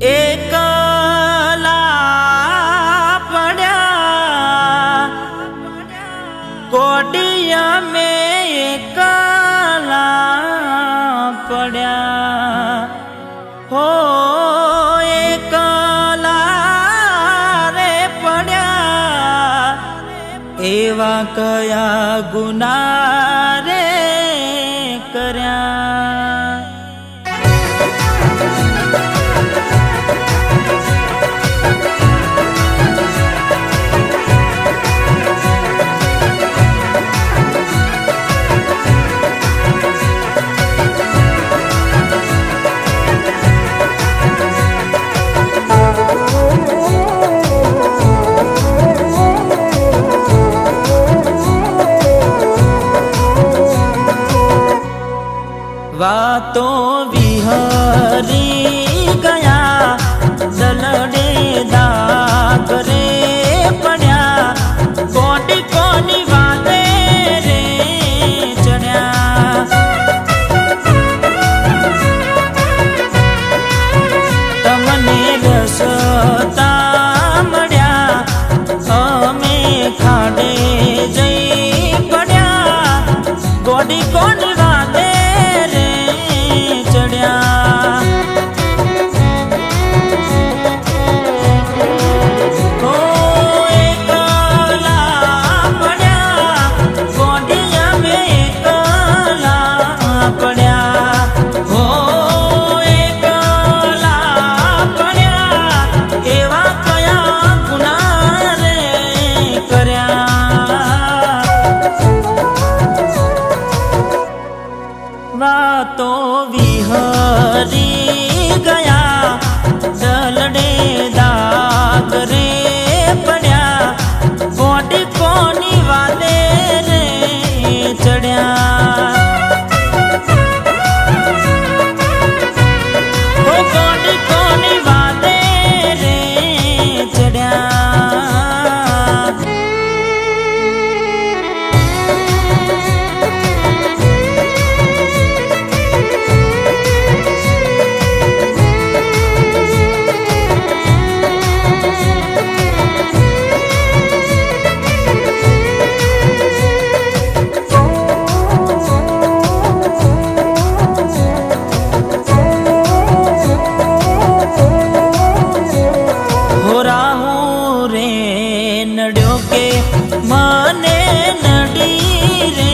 એકલા પડ્યા. કોડિયા મે એકલા પડ્યા. હો એકલા રે પડ્યા. એવા કયા ગુના રે கோடி கொண்டு નડ્યો કે માને નડી રે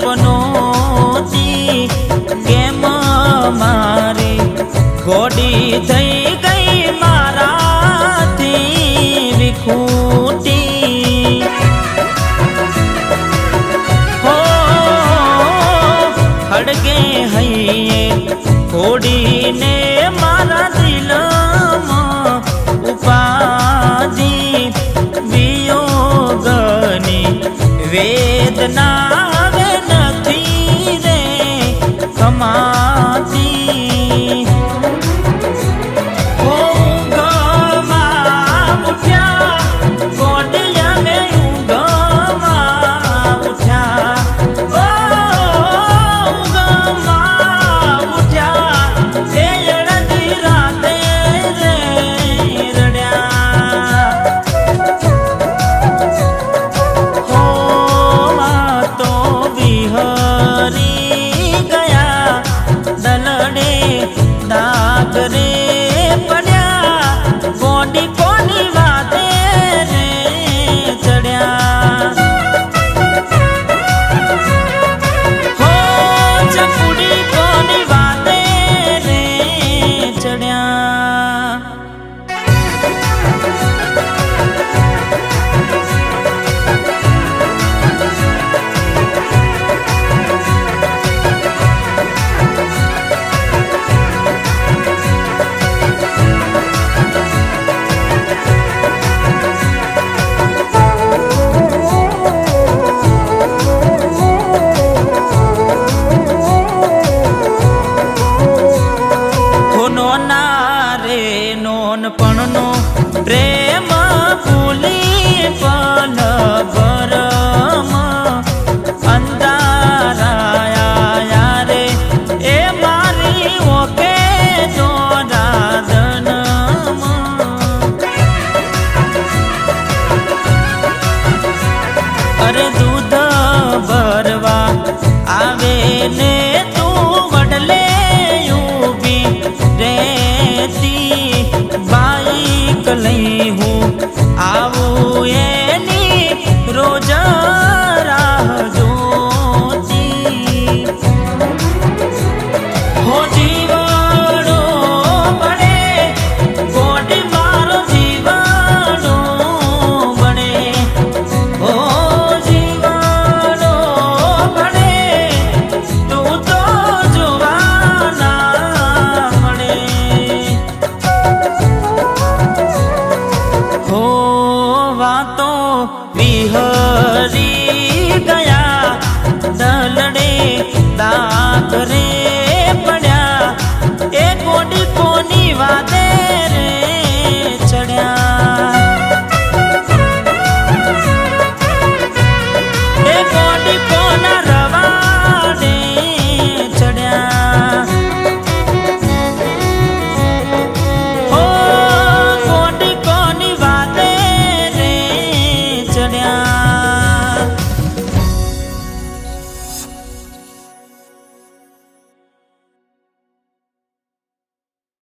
પનોતી કેમ મારી ગોડી થઈ அம்மா name.